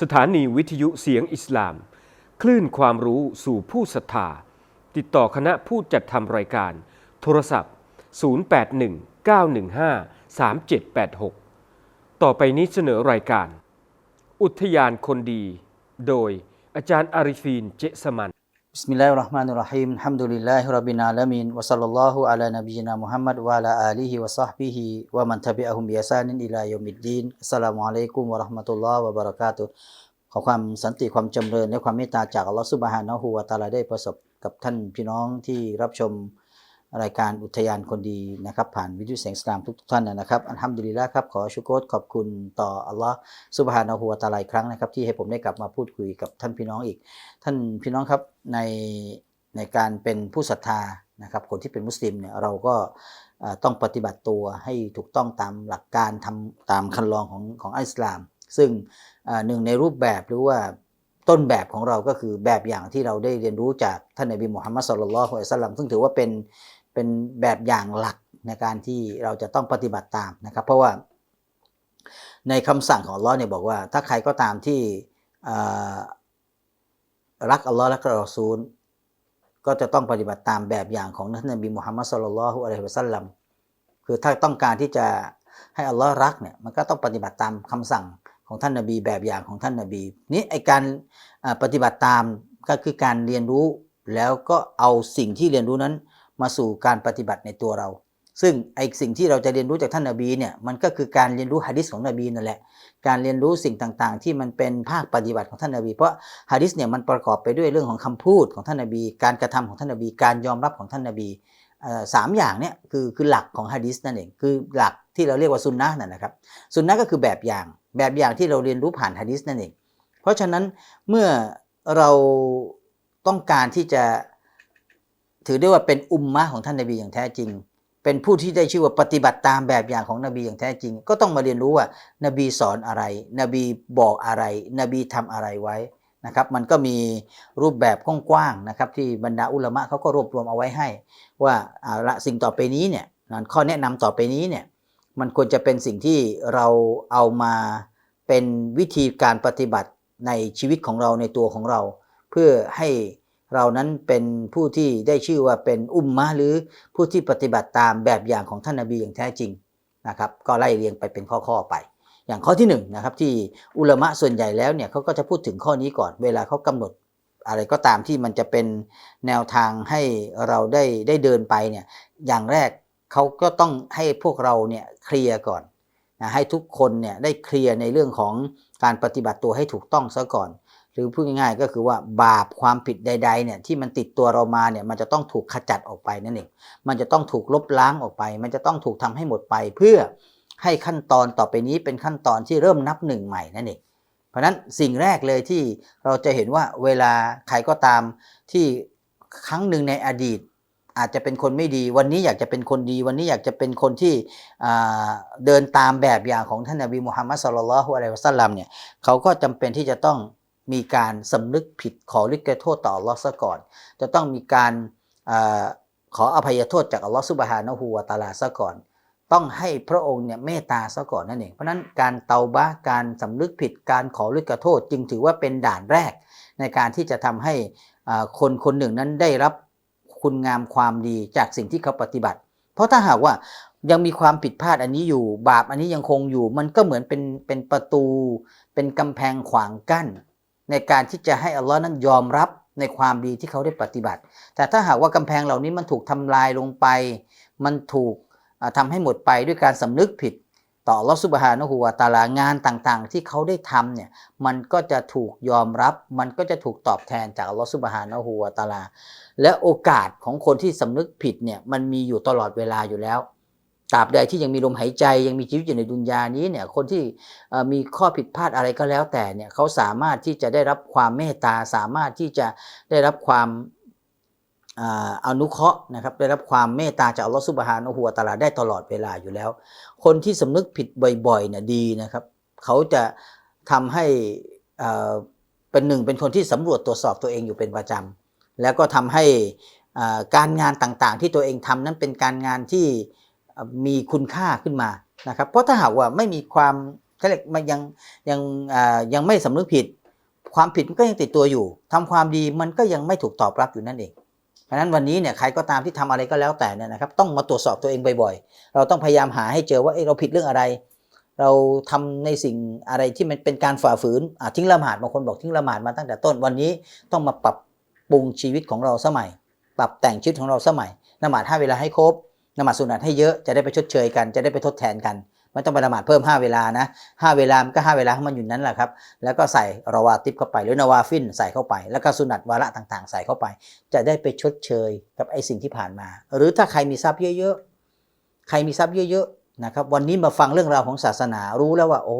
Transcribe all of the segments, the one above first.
สถานีวิทยุเสียงอิสลาม คลื่นความรู้สู่ผู้ศรัทธา ติดต่อคณะผู้จัดทำรายการ โทรศัพท์ 0819153786 ต่อไปนี้เสนอรายการ อุทยานคนดี โดยอาจารย์อาริฟีนเจสมัน بسم الله الرحمن الرحيم الحمد Alhamdulillahi rabbil alamin wa sallallahu ala nabiyyina Muhammad wa ala alihi wa sahbihi wa man tabi'ahum bi ihsanin ขอความสันติความจำเริญและความเมตตาจากอัลลอฮฺซุบฮานะฮูวะตาลาได้ประสบกับท่านพี่น้องที่รับชม รายการอุทยานคนดีนะครับผ่านวิทยุเสียงสลามทุกท่านนะครับอัลฮัมดุลิลละครับขอชุกรขอบคุณต่ออัลลอฮฺซุบฮานะฮูวตาลาอีกครั้งนะครับ ที่ให้ผมได้กลับมาพูดคุยกับท่านพี่น้องอีก ท่านพี่น้องครับในในการเป็นผู้ศรัทธานะครับคนที่เป็นมุสลิมเนี่ยเราก็ต้องปฏิบัติตัวให้ถูกต้องตามหลักการทำตามคันลองของของอิสลาม ซึ่งหนึ่งในรูปแบบหรือว่าต้นแบบของเราก็คือแบบอย่างที่เราได้เรียนรู้จากท่านนบีมุฮัมมัดสุลลัลลอฮุอะลัยซัลลัมซึ่งถือว่าเป็น เป็นแบบอย่างหลักในการที่เราจะต้องปฏิบัติตามนะครับ เพราะว่าในคำสั่งของอัลลอฮ์เนี่ยบอกว่า ถ้าใครก็ตามที่รักอัลลอฮ์และก็รอซูล ก็จะต้องปฏิบัติตามแบบอย่างของท่านนบีมุฮัมมัดสุลลัลฮุอะลัยฮิวะสัลลัมคือถ้าต้องการที่จะให้อัลลอฮ์รักเนี่ยมันก็ต้องปฏิบัติตามคำสั่งของท่านนบีแบบอย่างของท่านนบีนี่ไอการปฏิบัติตามก็คือการเรียนรู้แล้วก็เอาสิ่งที่เรียนรู้นั้น มาสู่การปฏิบัติในตัวเรา ซึ่งไอสิ่งที่เราจะเรียนรู้จากท่านนบีเนี่ยมันก็คือการเรียนรู้ฮะดิษของนบีนั่นแหละ การเรียนรู้สิ่งต่างๆ ที่มันเป็นภาคปฏิบัติของท่านนบี เพราะฮะดิษเนี่ยมันประกอบไปด้วยเรื่องของคำพูดของท่านนบี การกระทำของท่านนบี การยอมรับของท่านนบีสามอย่างเนี่ยคือคือหลักของฮะดิษนั่นเองคือหลักที่เราเรียกว่าซุนนะนั่นนะครับซุนนะก็คือแบบอย่างแบบอย่างที่เราเรียนรู้ผ่านฮะดิษนั่นเอง เพราะฉะนั้นเมื่อเราต้องการที่จะ ถือได้ว่าเป็นอุมมะของท่านนบีอย่างแท้จริง เป็นผู้ที่ได้ชื่อว่าปฏิบัติตามแบบอย่างของนบีอย่างแท้จริง ก็ต้องมาเรียนรู้ว่า นบีสอนอะไร นบีบอกอะไร นบีทำอะไรไว้นะครับมันก็มีรูปแบบกว้างๆนะครับที่บรรดาอุลามะเขาก็รวบรวมเอาไว้ให้ ว่าอาละสิ่งต่อไปนี้เนี่ยนั่นข้อแนะนำต่อไปนี้เนี่ยมันควรจะเป็นสิ่งที่เราเอามาเป็นวิธีการปฏิบัติในชีวิตของเราในตัวของเรา เพื่อให้ เรานั้นเป็นผู้ที่ได้ชื่อว่าเป็นอุมมะหรือผู้ที่ปฏิบัติตามแบบอย่างของท่านนบีอย่างแท้จริงนะครับก็ไล่เรียงไปเป็นข้อๆไป อย่างข้อที่หนึ่งนะครับที่อุลมะส่วนใหญ่แล้วเนี่ยเขาก็จะพูดถึงข้อนี้ก่อนเวลาเขากำหนดอะไรก็ตามที่มันจะเป็นแนวทางให้เราได้ได้เดินไปเนี่ยอย่างแรกเขาก็ต้องให้พวกเราเนี่ยเคลียร์ก่อนนะให้ทุกคนเนี่ยได้เคลียร์ในเรื่องของการปฏิบัติตัวให้ถูกต้องซะก่อน หรือพูดง่ายๆก็คือว่าบาปความผิดใด ๆเนี่ยที่มันติดตัวเรามาเนี่ยมันจะต้องถูกขจัดออกไปนั่นเองมันจะต้องถูกลบล้างออกไป มันจะต้องถูกทำให้หมดไป เพื่อให้ขั้นตอนต่อไปนี้เป็นขั้นตอนที่เริ่มนับหนึ่งใหม่นั่นเองเพราะนั้นสิ่งแรกเลยที่เราจะเห็นว่าเวลาใครก็ตามที่ครั้งหนึ่งในอดีต อาจจะเป็นคนไม่ดี วันนี้อยากจะเป็นคนดี วันนี้อยากจะเป็นคนที่เดินตามแบบอย่างของท่านนบีมุฮัมมัดสุลลัลฮุอะลัยฮิวะสัลลัมเนี่ยเขาก็จำเป็นที่จะต้อง มีการสำนึกผิดขอริกโทษต่ออัลลอฮ์ซะก่อน จะต้องมีการอขออภัยโทษจากอัลลอฮ์ซุบฮานะฮูวตาลาซะก่อน ต้องให้พระองค์เนี่ยเมตตาซะก่อนนั่นเอง เพราะนั้นการเตาบะการสำนึกผิดการขอริกโทษ จึงถือว่าเป็นด่านแรก ในการที่จะทำให้คนคนหนึ่งนั้นได้รับคุณงามความดีจากสิ่งที่เขาปฏิบัติ เพราะถ้าหากว่ายังมีความผิดพลาดอันนี้อยู่ บาปอันนี้ยังคงอยู่ มันก็เหมือนเป็นเป็นประตู เป็นกำแพงขวางกั้น ในการที่จะให้อัลลอฮ์นั้นยอมรับในความดีที่เขาได้ปฏิบัติ แต่ถ้าหากว่ากำแพงเหล่านี้มันถูกทำลายลงไป มันถูกอ่าทำให้หมดไปด้วยการสำนึกผิด ต่อลอฮ์ซุบฮานะฮูวะตาลางานต่างๆ ที่เขาได้ทำเนี่ยมันก็จะถูกยอมรับ มันก็จะถูกตอบแทนจากลอฮ์ซุบฮานะฮูวะตาลา และโอกาสของคนที่สำนึกผิดเนี่ยมันมีอยู่ตลอดเวลาอยู่แล้ว ตราบใดที่ยังมีลมหายใจยังมีชีวิตอยู่ในดุนยานี้เนี่ยคนที่มีข้อผิดพลาดอะไรก็แล้วแต่เนี่ยเขาสามารถที่จะได้รับความเมตตาสามารถที่จะได้รับความอนุเคราะห์นะครับได้รับความเมตตาจากอัลลอฮฺซุบฮานะฮูวตะอาลาได้ตลอดเวลาอยู่แล้ว คนที่สำนึกผิดบ่อยๆเนี่ยดีนะครับ เขาจะทำให้เป็นหนึ่งเป็นคนที่สำรวจตรวจสอบตัวเองอยู่เป็นประจำแล้วก็ทำให้การงานต่างๆ ที่ตัวเองทำนั้นเป็นการงานที่ มีคุณค่าขึ้นมานะครับเพราะถ้าหากว่าไม่มีความเขาเรียกมันยังยังอ่ายังไม่สำนึกผิด ความผิดมันก็ยังติดตัวอยู่ทำความดีมันก็ยังไม่ถูกตอบรับอยู่นั่นเองเพราะฉะนั้นวันนี้เนี่ยใครก็ตามที่ทำอะไรก็แล้วแต่เนี่ยนะครับต้องมาตรวจสอบตัวเองบ่อยๆ เราต้องพยายามหาให้เจอว่าเอ้เราผิดเรื่องอะไร เราทำในสิ่งอะไรที่มันเป็นการฝ่าฝืนทิ้งละหมาดบางคนบอกทิ้งละหมาดมาตั้งแต่ต้นวันนี้ต้องมาปรับปรุงชีวิตของเราสมัย ปรับแต่งชีวิตของเราสมัยละหมาดห้าเวลาให้ครบ ละหมาสุนัตให้เยอะจะได้ไปชดเชยกัน จะได้ไปทดแทนกันไม่ต้องไปละหมาดเพิ่ม 5 เวลานะห้าเวลามันก็ 5 เวลาของมันอยู่นั้นแหละครับ แล้วก็ใส่รอวาติบเข้าไป หรือนาวาฟินใส่เข้าไป แล้วก็สุนัตวาระต่างๆ ใส่เข้าไป จะได้ไปชดเชยกับไอ้สิ่งที่ผ่านมา หรือถ้าใครมีทรัพย์เยอะๆ ใครมีทรัพย์เยอะๆ นะครับ วันนี้มาฟังเรื่องราวของศาสนา รู้แล้วว่า โอ้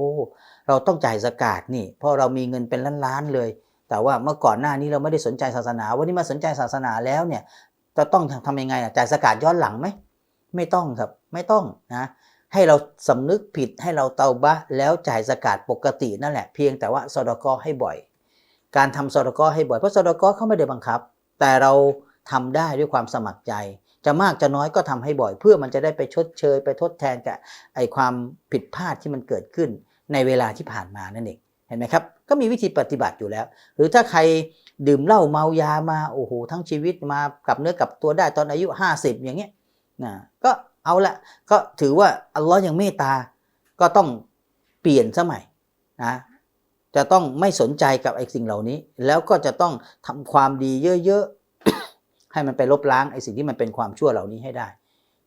เราต้องจ่ายสกาดนี่ เพราะเรามีเงินเป็นล้านๆ เลย แต่ว่าเมื่อก่อนหน้านี้เราไม่ได้สนใจศาสนา วันนี้มาสนใจศาสนาแล้วเนี่ย จะต้องทำยังไงอะจ่ายสกาดย้อนหลังไหม ไม่ต้องครับไม่ต้องนะให้เราสำนึกผิดให้เราเตาบะแล้วจ่ายสกาดปกตินั่นแหละเพียงแต่ว่าสอดกอให้บ่อย การทำสอดกอให้บ่อยเพราะสอดกอเขาไม่ได้บังคับ แต่เราทำได้ด้วยความสมัครใจ จะมากจะน้อยก็ทำให้บ่อย เพื่อมันจะได้ไปชดเชย ไปทดแทนกับไอความผิดพลาดที่มันเกิดขึ้นในเวลาที่ผ่านมานั่นเองเห็นไหมครับ ก็มีวิธีปฏิบัติอยู่แล้ว หรือถ้าใครดื่มเหล้าเมายามาโอ้โหทั้งชีวิตมากับเนื้อกับตัวได้ตอนอายุ 50 อย่างเงี้ย นะก็เอาละก็ถือว่าอัลลอฮ์ยังเมตตา ก็ต้องเปลี่ยนสมัยนะจะต้องไม่สนใจกับไอ้สิ่งเหล่านี้ แล้วก็จะต้องทำความดีเยอะๆ ให้มันไปลบล้างไอ้สิ่งที่มันเป็นความชั่วเหล่านี้ให้ได้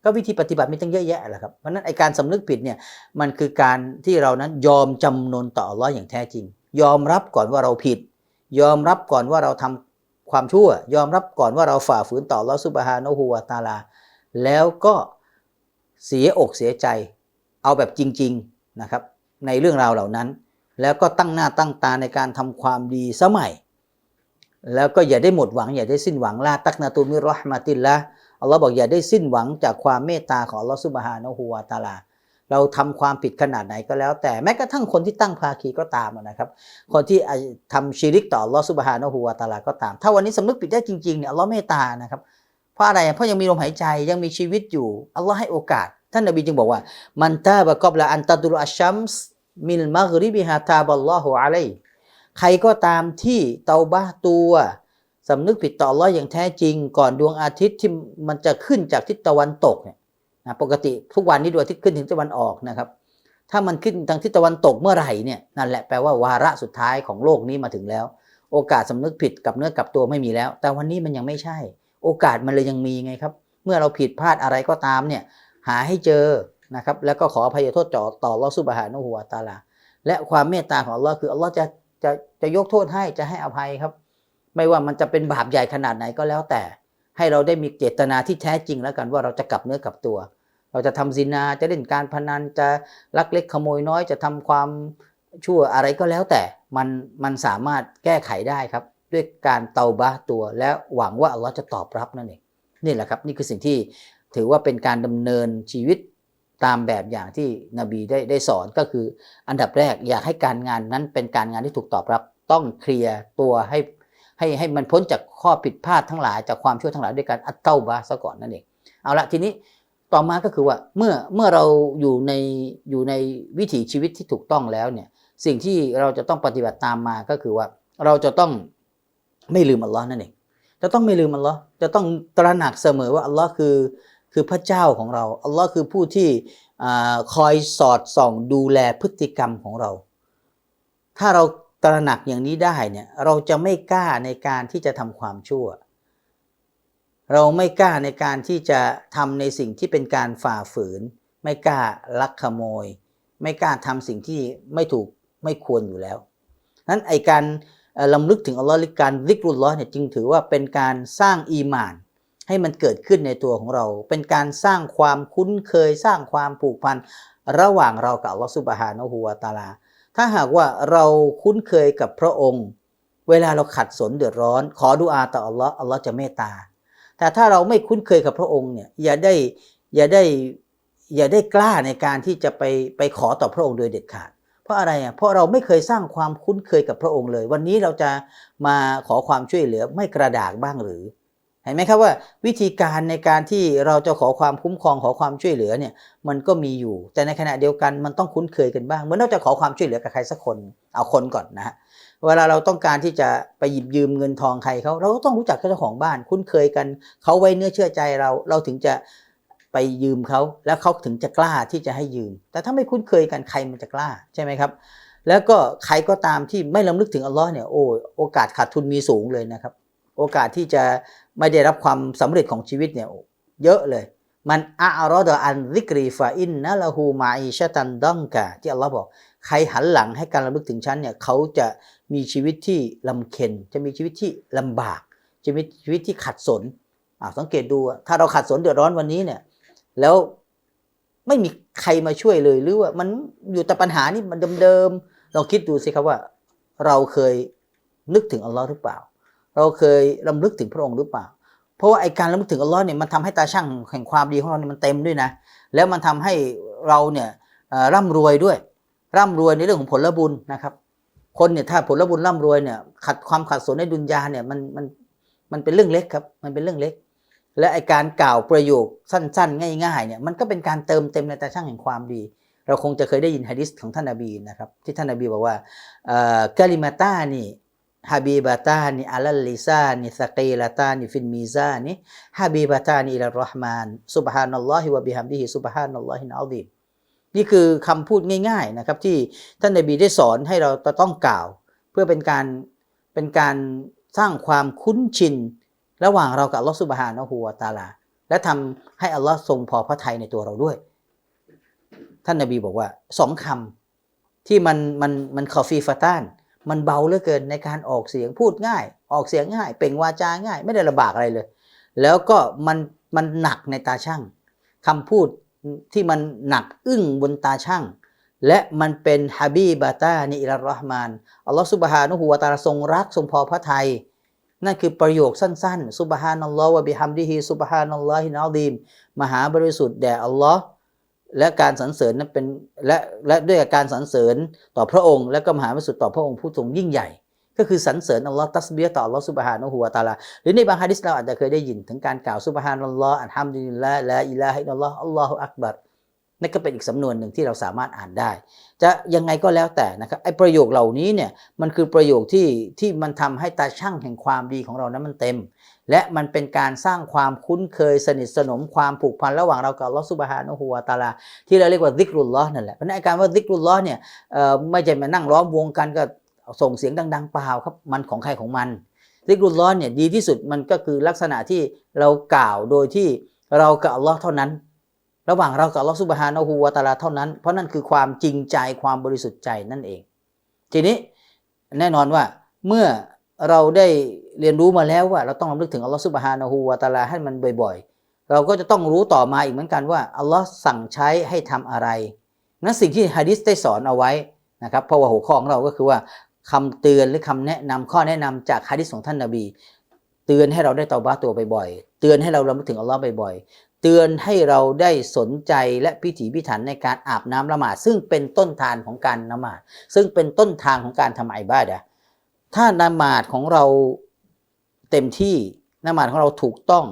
ก็วิธีปฏิบัติมีตั้งเยอะแยะแหละครับเพราะนั้นไอ้การสำนึกผิดเนี่ยมันคือการที่เรานั้นยอมจำนนต่ออัลลอฮ์อย่างแท้จริง ยอมรับก่อนว่าเราผิด ยอมรับก่อนว่าเราทำความชั่ว ยอมรับก่อนว่าเราฝ่าฝืนต่ออัลลอฮ์ซุบฮานะฮูวาตาลา แล้วก็เสียอกเสียใจ เอาแบบจริงๆนะครับในเรื่องราวเหล่านั้น แล้วก็ตั้งหน้าตั้งตาในการทำความดีสมัย แล้วก็อย่าได้หมดหวัง อย่าได้สิ้นหวังลาตักนาตูมิรอฮ์มาติลละอัลลอฮ์บอกอย่าได้สิ้นหวังจากความเมตตาของอัลลอฮ์ซุบฮานะฮูวาตาลาเราทำความผิดขนาดไหนก็แล้ว แต่แม้กระทั่งคนที่ตั้งภาคีก็ตามนะครับ คนที่ทำชีริกต่ออัลลอฮ์ซุบฮานะฮูวาตาลาก็ตาม ถ้าวันนี้สำนึกผิดได้จริงๆเนี่ยอัลลอฮ์เมตตานะครับ ราะอะไรเพราะยังมีลมหายใจยังมีชีวิตอยู่อัลลอฮ์ให้โอกาส ท่านนบีจึงบอกว่า มันตาบะกอบละอันตะดุลอัชชัมส์มิลมักริบิฮาตาบัลลอฮุอะลัยใครก็ตามที่เตาบะตัวสำนึกผิดต่ออัลลอฮ์อย่างแท้จริง ก่อนดวงอาทิตย์ที่มันจะขึ้นจากทิศตะวันตกเนี่ยนะปกติทุกวันนี้ดวงอาทิตย์ขึ้นถึงตะวันออกนะครับ ถ้ามันขึ้นทางทิศตะวันตกเมื่อไหร่เนี่ยนั่นแหละแปลว่าวาระสุดท้ายของโลกนี้มาถึงแล้ว โอกาสสำนึกผิดกับเนื้อกับตัวไม่มีแล้ว แต่วันนี้มันยังไม่ใช่ โอกาสมันเลยยังมีไงครับ เมื่อเราผิดพลาดอะไรก็ตามเนี่ยหาให้เจอนะครับแล้วก็ขออภัยโทษต่อต่อลอฮ์ซุบฮานะฮูวตาลา และความเมตตาของอัลลอฮ์คืออัลลอฮ์จะจะจะยกโทษให้จะให้อภัยครับ ไม่ว่ามันจะเป็นบาปใหญ่ขนาดไหนก็แล้วแต่ ให้เราได้มีเจตนาที่แท้จริงแล้วกันว่าเราจะกลับเนื้อกลับตัว เราจะทำซินาจะเล่นการพนันจะลักเล็กขโมยน้อยจะทำความชั่วอะไรก็แล้วแต่มันมันสามารถแก้ไขได้ครับ ด้วยการเตาบะตัว และหวังว่าอัลลอฮ์จะตอบรับนั่นเองนี่แหละครับนี่คือสิ่งที่ถือว่าเป็นการดำเนินชีวิตตามแบบอย่างที่นบีได้ได้สอนก็คือ อันดับแรกอยากให้การงานนั้นเป็นการงานที่ถูกตอบรับ ต้องเคลียร์ตัวให้ให้ให้มันพ้นจากข้อผิดพลาดทั้งหลายจากความชั่วทั้งหลายด้วยการอัตเต้าบะซะก่อนนั่นเองเอาละทีนี้ต่อมาก็คือว่าเมื่อเมื่อเราอยู่ในอยู่ในวิถีชีวิตที่ถูกต้องแล้วเนี่ยสิ่งที่เราจะต้องปฏิบัติตามมาก็คือว่าเราจะต้อง ไม่ลืมอัลลอฮ์นั่นเองจะต้องไม่ลืมอัลลอฮ์จะต้องตระหนักเสมอว่าอัลลอฮ์คือคือพระเจ้าของเราอัลลอฮ์คือผู้ที่อคอยสอดส่องดูแลพฤติกรรมของเรา ถ้าเราตระหนักอย่างนี้ได้เนี่ยเราจะไม่กล้าในการที่จะทำความชั่ว เราไม่กล้าในการที่จะทำในสิ่งที่เป็นการฝ่าฝืน ไม่กล้าลักขโมย ไม่กล้าทำสิ่งที่ไม่ถูกไม่ควรอยู่แล้วนั้นไอการ ลำลึกถึงอัลลอฮ์หรือการริกรุลลอฮ์เนี่ยจึงถือว่าเป็นการสร้างอีมาน ให้มันเกิดขึ้นในตัวของเรา เป็นการสร้างความคุ้นเคยสร้างความผูกพันระหว่างเรากับอัลลอฮ์ซุบฮานะฮูวาตาลา ถ้าหากว่าเราคุ้นเคยกับพระองค์ เวลาเราขัดสนเดือดร้อน ขอดุอาต่ออัลลอฮ์อัลลอฮ์จะเมตตา แต่ถ้าเราไม่คุ้นเคยกับพระองค์เนี่ยอย่าได้อย่าได้อย่าได้กล้าในการที่จะไปไปขอต่อพระองค์โดยเด็ดขาด ราะอะไรอะเพราะเราไม่เคยสร้างความคุ้นเคยกับพระองค์เลย วันนี้เราจะมาขอความช่วยเหลือไม่กระดากบ้างหรือ เห็นไหมครับว่าวิธีการในการที่เราจะขอความคุ้มครองขอความช่วยเหลือเนี่ยมันก็มีอยู่ แต่ในขณะเดียวกันมันต้องคุ้นเคยกันบ้างเหมื่อนเราจะขอความช่วยเหลือกับใครสักคนเอาคนก่อนนะฮะเวลาเราต้องการที่จะไปหยิบยืมเงินทองใครเขาเราก็ต้องรู้จักเจ้าของบ้าน คุ้นเคยกันเขาไว้เนื้อเชื่อใจเราเราถึงจะ ไปยืมเขาแล้วเขาถึงจะกล้าที่จะให้ยืม แต่ถ้าไม่คุ้นเคยกันใครมันจะกล้าใช่ไหมครับแล้วก็ใครก็ตามที่ไม่ลำลึกถึงอัลลอฮ์เนี่ยโอ้โอกาสขาดทุนมีสูงเลยนะครับ โอกาสที่จะไม่ได้รับความสำเร็จของชีวิตเนี่ยเยอะเลย มันอารอดอันริกรีฟาอินนะละหูมาอิชะตันดังกะที่อัลลอฮ์บอก ใครหันหลังให้การระลึกถึงฉันเนี่ยเขาจะมีชีวิตที่ลำเค็ญจะมีชีวิตที่ลำบากจะมีชีวิตที่ขัดสนอ่าสังเกตดูถ้าเราขัดสนเดือดร้อนวันนี้เนี่ย แล้วไม่มีใครมาช่วยเลยหรือว่ามันอยู่แต่ปัญหานี่มันเดิมๆลองคิดดูสิครับว่า เราเคยนึกถึงอัลลอฮ์หรือเปล่า เราเคยรำลึกถึงพระองค์หรือเปล่า เพราะว่าไอการรำลึกถึงอัลลอฮ์เนี่ยมันทำให้ตาช่างแห่งความดีของเราเนี่ยมันเต็มด้วยนะ แล้วมันทำให้เราเนี่ยเอ่อร่ำรวยด้วย ร่ำรวยในเรื่องของผลบุญนะครับ คนเนี่ยถ้าผลบุญร่ำรวยเนี่ยขัดความขัดสนในดุนยาเนี่ยมันมันมันเป็นเรื่องเล็กครับ มันเป็นเรื่องเล็ก และไอการกล่าวประโยคสั้น ๆ ง่ายๆเนี่ยมันก็เป็นการเติมเต็มในตาช่างแห่งความดี เราคงจะเคยได้ยินฮะดิษของท่านนบีนะครับที่ท่านนบีบอกว่าเอ่อกะลิมาตานี่ฮาบีบาตานี่อัลลิซานี่สกีลาตานี่ฟินมีซานี่ฮาบีบาตานี่อิลลรห์มานซุบฮานัลลอฮิวะบิฮัมดิฮิซุบฮานัลลอฮินอัลดีนี่คือคำพูดง่าย ๆนะครับ ที่ท่านนบีได้สอนให้เราต้องกล่าว เพื่อเป็นการเป็นการสร้างความคุ้นชิน ระหว่างเรากับอัลลอฮฺซุบฮานะฮูวะตาลา และทำให้อัลลอฮ์ทรงพอพระทัยในตัวเราด้วย ท่านนบีบอกว่าสองคำที่มันมันมันคอฟีฟาตาน มันเบาเหลือเกินในการออกเสียงพูดง่าย ออกเสียงง่าย เปล่งวาจาง่าย ไม่ได้ลำบากอะไรเลย แล้วก็มันมันหนักในตาช่างคำพูดที่มันหนักอึ้งบนตาช่างและมันเป็นฮะบีบาตานิอิลรอห์มานอัลลอฮฺซุบฮานะฮูวะตาลาทรงรักทรงพอพระทัย นั่นคือประโยคสั้นๆซุบฮานัลลอฮ์วะบิฮัมดิฮิซุบฮานัลลอฮินอลดีมมหาบริสุทธิ์แด่อัลลอฮ์และการสรรเสริญนั้นเป็นและและด้วยการสรรเสริญต่อพระองค์ และก็มหาบริสุทธิ์ต่อพระองค์ผู้ทรงยิ่งใหญ่ ก็คือสรรเสริญอัลลอฮ์ตัสบียต่ออัลลอฮ์ซุบฮานะฮูวะตาลาหรือในบางฮะดิษเราอาจจะเคยได้ยินถึงการกล่าวซุบฮานัลลอฮ์อัลฮัมดุลิลลาห์ลาอิลาฮะอิลลัลลอฮ์อัลลอฮุอักบัร นั่นก็เป็นอีกสำนวนหนึ่งที่เราสามารถอ่านได้ จะยังไงก็แล้วแต่นะครับไอ้ประโยคเหล่านี้เนี่ยมันคือประโยคที่ที่มันทำให้ตาช่างแห่งความดีของเรานั้นมันเต็ม และมันเป็นการสร้างความคุ้นเคยสนิทสนมความผูกพันระหว่างเรากับลอฮฺซุบฮานะฮูวตาลา ที่เราเรียกว่าซิกรุลลอนั่นแหละเพราะฉะนั้นไอ้การว่าซิกรุลลอเนี่ยเอ่อไม่ใช่มานั่งล้อมวงกันก็ส่งเสียงดังๆเปล่าครับมันของใครของมันซิกรุลลอเนี่ยดีที่สุดมันก็คือลักษณะที่เรากล่าวโดยที่เรากับอัลลอฮ์เท่านั้น ระหว่างเรากับลอฮ์ซุบฮานะฮูวะตาลาเท่านั้น เพราะนั่นคือความจริงใจความบริสุทธิ์ใจนั่นเอง ทีนี้แน่นอนว่าเมื่อเราได้เรียนรู้มาแล้วว่า เราต้องรำลึกถึงอัลลอฮ์ซุบฮานะฮูวะตาลาให้มันบ่อย ๆ เราก็จะต้องรู้ต่อมาอีกเหมือนกันว่าอัลลอฮ์สั่งใช้ให้ทำอะไรนั้นสิ่งที่ฮะดิษได้สอนเอาไว้นะครับเพราะว่าหัวข้อของเราก็คือว่าคำเตือนหรือคำแนะนำข้อแนะนำจากฮะดิษของท่านนบี เตือนให้เราได้เตาบ้าตัวบ่อยๆเตือนให้เรารำลึกถึงอัลลอฮ์บ่อยๆ เตือนให้เราได้สนใจและพิถีพิถันในการอาบน้ำละหมาดซึ่งเป็นต้นทานของการละหมาดซึ่งเป็นต้นทางของการทำอิบาดะถ้าละหมาดของเราเต็มที่ละหมาดของเราถูกต้อง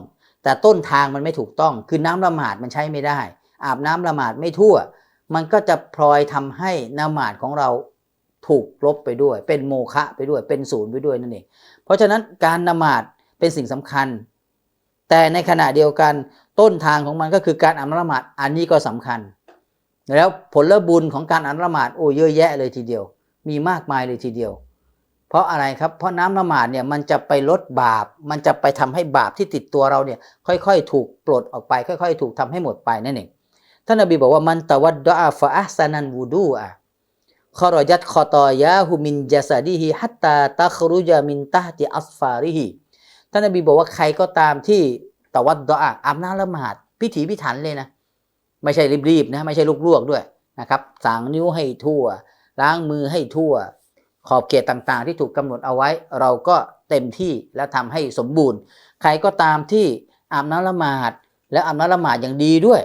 แต่ต้นทางมันไม่ถูกต้อง คือน้ำละหมาดมันใช้ไม่ได้ อาบน้ำละหมาดไม่ทั่ว มันก็จะพลอยทำให้ละหมาดของเราถูกลบไปด้วย เป็นโมฆะไปด้วย เป็นศูนย์ไปด้วยนั่นเองเพราะฉะนั้นการละหมาดเป็นสิ่งสำคัญ แต่ในขณะเดียวกัน ต้นทางของมันก็คือการอ่านละหมาดอันนี้ก็สำคัญ แล้วผลบุญของการอ่านละหมาดโอ้เยอะแยะเลยทีเดียว มีมากมายเลยทีเดียว เพราะอะไรครับ เพราะน้ำละหมาดเนี่ยมันจะไปลดบาป มันจะไปทำให้บาปที่ติดตัวเราเนี่ยค่อยๆ ถูกปลดออกไป ค่อย ๆ ถูกทำให้หมดไปนั่นเองท่านนบีบอกว่ามันตะวัดดอาฟะอัสนันวูดูอะคอรยัดคอตอยาฮุมินจัสดีฮิฮัตตาตะครุจามินตาติอัสฟาริฮิท่านนบีบอกว่าใครก็ตามที่ ตะวัดดอาอาบน้ำละหมาดพิถีพิถันเลยนะ ไม่ใช่รีบๆนะไม่ใช่ลุกๆด้วยนะครับสางนิ้วให้ทั่ว ล้างมือให้ทั่ว ขอบเขตต่างๆ ที่ถูกกำหนดเอาไว้ เราก็เต็มที่และทำให้สมบูรณ์ ใครก็ตามที่อาบน้ำละหมาด และอาบน้ำละหมาดอย่างดีด้วย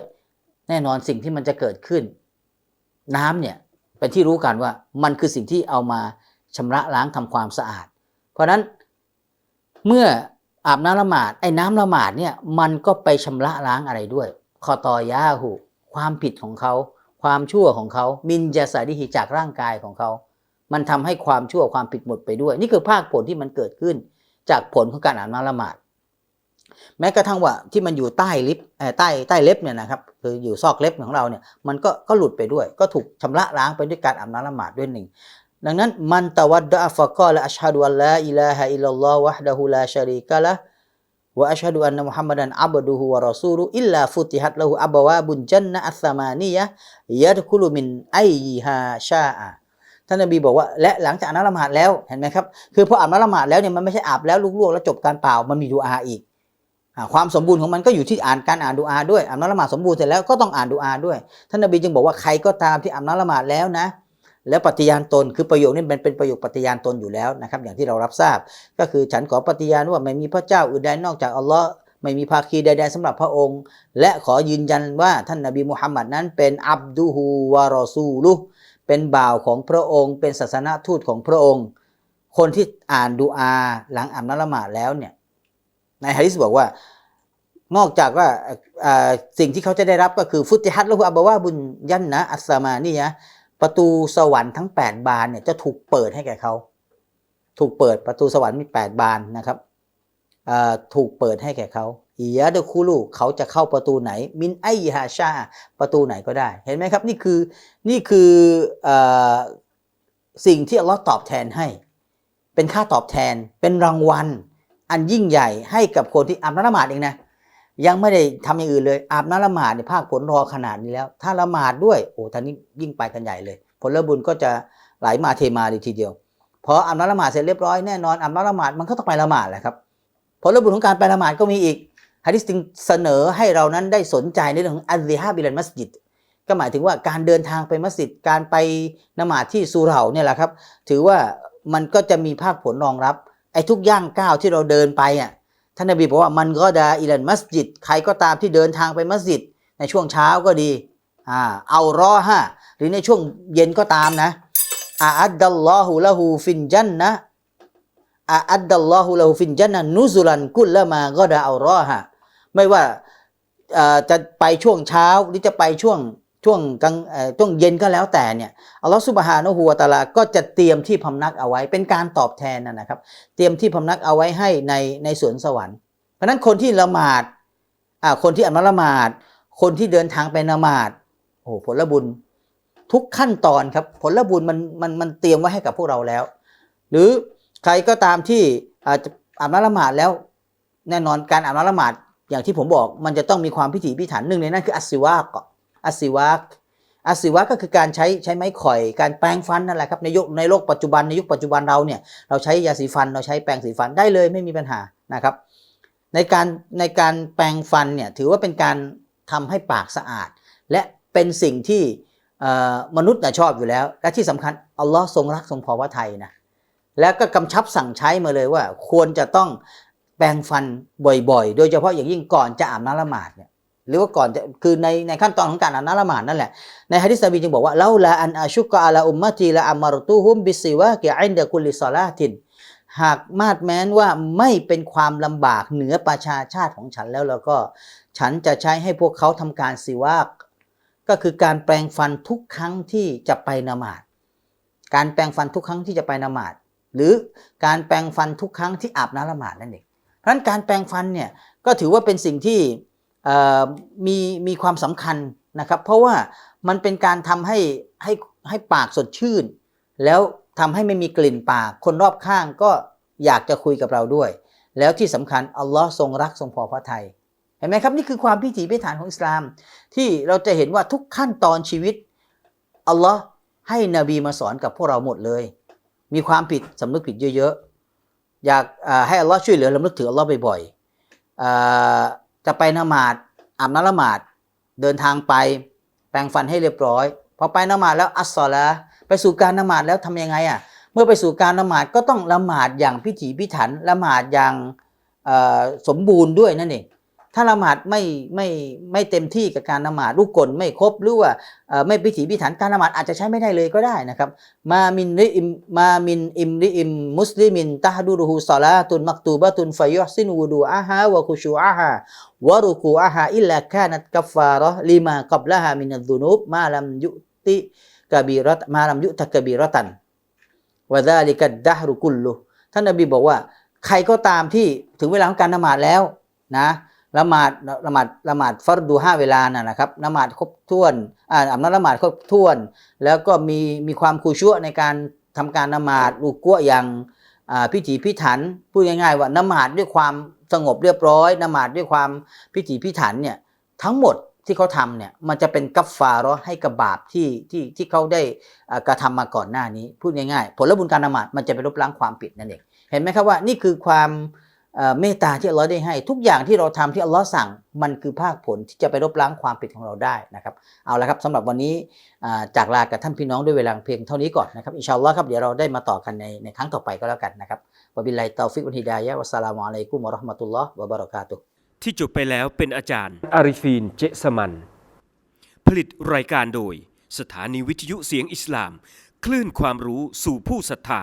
แน่นอนสิ่งที่มันจะเกิดขึ้น น้ำเนี่ยเป็นที่รู้กันว่ามันคือสิ่งที่เอามาชำระล้างทำความสะอาด เพราะฉะนั้นเมื่อ อาบน้ำละหมาดไอ้น้ำละหมาดเนี่ยมันก็ไปชำระล้างอะไรด้วยคอตอยาหูความผิดของเขา ความชั่วของเขา มินจาสาดิฮิจากร่างกายของเขา มันทำให้ความชั่วความผิดหมดไปด้วย นี่คือภาคผลที่มันเกิดขึ้น จากผลของการอาบน้ำละหมาด แม้กระทั่งว่าที่มันอยู่ใต้ลิฟต์ใต้ใต้เล็บเนี่ยนะครับคืออยู่ซอกเล็บของเราเนี่ยมันก็ก็หลุดไปด้วย ก็ถูกชำระล้างไปด้วยการอาบน้ำละหมาดด้วยหนึ่ง ดังนั้นมันตะวัดดะฟะกอละอัชฮะดุอัลลาอิลาฮะอิลลัลลอฮ์วะฮ์ดะฮูลาชะรีกะละวะอัชฮะดุอันนะมุฮัมมัดันอับดุฮุวะรอซูลุอิลลาฟุติฮัตละหูอับวาบุนจันนะอัสสมานียะยัดคุลุมินไอยิฮาชาอะท่านนบีบอกว่าและหลังจากอาบน้ำละหมาดแล้วเห็นไหมครับคือพออาบน้ำละหมาดแล้วเนี่ยมันไม่ใช่อาบแล้วลวกๆแล้วจบการเปล่ามันมีดูอาอีกความสมบูรณ์ของมันก็อยู่ที่อ่านการอ่านดูอาด้วยอาบน้ำละหมาดสมบูรณ์เสร็จแล้วก็ต้องอ่านดูอาด้วยท่านนบีจึงบอกว่าใครก็ตามที่อาบน้ำละหมาดแล้วนะ แล้วปฏิญาณตนคือประโยคนี้มันเป็นประโยคปฏิญาณตนอยู่แล้วนะครับ อย่างที่เรารับทราบ ก็คือฉันขอปฏิญาณว่าไม่มีพระเจ้าอื่นใดนอกจากอัลลอฮ์ไม่มีภาคีใดๆสำหรับพระองค์ และขอยืนยันว่าท่านนบีมุฮัมมัดนั้นเป็นอับดุฮูวารอซูลุเป็นบ่าวของพระองค์ เป็นศาสนทูตของพระองค์ คนที่อ่านดูอาหลังอ่าบน้ำละหมาดแล้วเนี่ยในฮะดิษบอกว่านอกจากว่าสิ่งที่เขาจะได้รับก็คือฟุติฮัตละหูอับบาวาบุญยันนะอัสสามานี่ยะ ประตูสวรรค์ทั้ง 8 บานเนี่ยจะถูกเปิดให้แก่เขา ถูกเปิดประตูสวรรค์มี 8 บานนะครับถูกเปิดให้แก่เขาอียะเดคูลูเขาจะเข้าประตูไหน มินไอฮาชา ประตูไหนก็ได้ เห็นไหมครับ นี่คือนี่คืออสิ่งที่อัลลอฮ์ตอบแทนให้ เป็นค่าตอบแทนเป็นรางวัล อันยิ่งใหญ่ให้กับคนที่อาบน้ำละหมาดเองนะ ยังไม่ได้ทำอย่างอื่นเลย อาบน้ำละหมาดเนี่ยภาคผลรอขนาดนี้แล้ว ถ้าละหมาดด้วยโอ้ท่านนี้ยิ่งไปกันใหญ่เลย ผลบุญก็จะไหลมาเทมาเลยทีเดียวพออาบน้ำละหมาดเสร็จเรียบร้อยแน่นอนอาบน้ำละหมาดมันก็ต้องไปละหมาดแหละครับผลบุญของการไปละหมาดก็มีอีกฮะดิษจึงเสนอให้เรานั้นได้สนใจในเรื่องของอัลซิฮาบิลันมัสยิดก็หมายถึงว่าการเดินทางไปมัสยิดการไปละหมาดที่สุเหร่าเนี่ยแหละครับ ถือว่ามันก็จะมีภาคผลรองรับไอ้ทุกย่างก้าวที่เราเดินไปอะ ท่านนบีบอกว่ามันก็ดาอิลันมัสยิด ใครก็ตามที่เดินทางไปมัสยิด ในช่วงเช้าก็ดีอ่าเอารอฮะหรือในช่วงเย็นก็ตามนะอาอัดดัลลอฮุละหูฟินจันนะอาอัดดัลลอฮุละหูฟินจันนะนุซุลันกุลละมาก็ดาเอารอฮะไม่ว่าอ่อจะไปช่วงเช้าหรือจะไปช่วง ช่วงกลางช่วงเย็นก็แล้วแต่เนี่ยอัลลอฮฺสุบฮานะฮูวะตาลาก็จะเตรียมที่พำนักเอาไว้ เป็นการตอบแทนนะครับ เตรียมที่พำนักเอาไว้ให้ในในสวนสวรรค์ เพราะฉะนั้นคนที่ละหมาดอ่าคนที่อ่านละหมาด คนที่เดินทางไปละหมาดโอ้โหผลบุญทุกขั้นตอนครับผลบุญมันมันมันเตรียมไว้ให้กับพวกเราแล้ว หรือใครก็ตามที่อาจจะอานละหมาดแล้ว แน่นอนการอานละหมาดอย่างที่ผมบอก มันจะต้องมีความพิถีพิถันหนึ่งในนั้นคืออัสซิวาก อสิวากอสิวากก็คือการใช้ใช้ไม้ข่อย การแปรงฟันนั่นแหละครับในยุคในโลกปัจจุบันในยุคปัจจุบันเราเนี่ยเราใช้ยาสีฟันเราใช้แปรงสีฟันได้เลยไม่มีปัญหานะครับ ในการในการแปรงฟันเนี่ยถือว่าเป็นการทำให้ปากสะอาด และเป็นสิ่งที่มนุษย์นะชอบอยู่แล้ว และที่สำคัญอัลลอฮ์ทรงรักทรงพอพระทัยนะแล้วก็กำชับสั่งใช้มาเลยว่า ควรจะต้องแปรงฟันบ่อยๆ โดยเฉพาะอย่างยิ่งก่อนจะอาบน้ำละหมาดเนี่ย หรือว่าก่อนจะคือในในขั้นตอนของการอานละหมาดนั่นแหละ ในฮะดิษนบีจึงบอกว่าเล่าละอันอาชุกกะอาลาอุมมะตีละอัมารตุฮุมบิซิวะกิอินเดกุลิซอลาติน หากมาดแม้นว่าไม่เป็นความลำบากเหนือประชาชาติของฉันแล้วแล้วก็ ฉันจะใช้ให้พวกเขาทำการสิวากก็คือการแปรงฟันทุกครั้งที่จะไปนมาดการแปรงฟันทุกครั้งที่จะไปนมาดหรือการแปรงฟันทุกครั้งที่อาบน้ำละหมาดนั่นเองเพราะนั้นการแปรงฟันเนี่ยก็ถือว่าเป็นสิ่งที่ มีมีความสำคัญนะครับ เพราะว่ามันเป็นการทำให้ให้ให้ปากสดชื่น แล้วทำให้ไม่มีกลิ่นปาก คนรอบข้างก็อยากจะคุยกับเราด้วย แล้วที่สำคัญอัลลอฮ์ทรงรักทรงพอพระทัยเห็นไหมครับ นี่คือความพิถีพิถันของอิสลาม ที่เราจะเห็นว่าทุกขั้นตอนชีวิตอัลลอฮ์ให้นบีมาสอนกับพวกเราหมดเลย มีความผิดสำนึกผิดเยอะๆอยากให้อัลลอฮ์ช่วยเหลือลำลึกถึงอัลลอฮ์บ่อยๆ จะไปนมาดอาบน้ำละหมาดเดินทางไป แปรงฟันให้เรียบร้อยพอไปนมาดแล้วอัสซอละไปสู่การนมาดแล้วทำยังไงอะเมื่อไปสู่การนมาดก็ต้องละหมาดอย่างพิถีพิถันละหมาดอย่างสมบูรณ์ด้วยนั่นเอง ถ้าละหมาดไม่ไม่ไม่เต็มที่กับการละหมาดลูกกลไม่ครบหรือว่าไม่พิถีพิถันการละหมาดอาจจะใช้ไม่ได้เลยก็ได้นะครับ มามินริอิมมามินอิมริอิมมุสลิมินตะฮดูรุฮูศอลาตุนมักตูบะตุนฟยุฮซินวูดูอาฮาวะคุชูอาฮาวะรุกูอาฮาอิลลากานัตกัฟฟาระลิมากับละฮามินัดดุนุบมาลัมยุติกบีรัตมาลัมยุตะกบีรตันวะซาลิกัดดะฮรุกุลลุท่านนบีบอกว่า ใครก็ตามที่ถึงเวลาของการละหมาดแล้วนะ ละหมาดละหมาดละหมาดฟัรดูห้าเวลาน่ะนะครับละหมาดครบถ้วนอ่าอับน้ำละหมาดครบถ้วน แล้วก็มีมีความคูชั่วในการทำการละหมาดลูกกัวอย่างอ่าพิถีพิถันพูดง่ายๆว่าละหมาดด้วยความสงบเรียบร้อยละหมาดด้วยความพิถีพิถันเนี่ยทั้งหมดที่เขาทำเนี่ยมันจะเป็นกัฟฟาเราให้กับบาปที่ที่ที่เขาได้อ่ากระทำมาก่อนหน้านี้ พูดง่ายๆ ผลบุญการละหมาดมันจะไปลบล้างความผิดนั่นเองเห็นไหมครับว่านี่คือความ เมตตาที่อัลลอฮ์ได้ให้ ทุกอย่างที่เราทำที่อัลลอฮ์สั่งมันคือภาคผลที่จะไปลบล้างความผิดของเราได้นะครับเอาละครับสำหรับวันนี้จากลากับท่านพี่น้องด้วยเวลาเพียงเท่านี้ก่อนนะครับอินชาอัลลอฮ์ครับเดี๋ยวเราได้มาต่อกันในในครั้งต่อไปก็แล้วกันนะครับวบิลลตอฟิกวันฮิดายะวัสสลามุอะลัยกุมะราะห์มะตุลลอฮ์วะบะเราะกาตุที่จบไปแล้วเป็นอาจารย์อาริฟีนเจสมัน ผลิตรายการโดย สถานีวิทยุเสียงอิสลาม คลื่นความรู้สู่ผู้ศรัทธา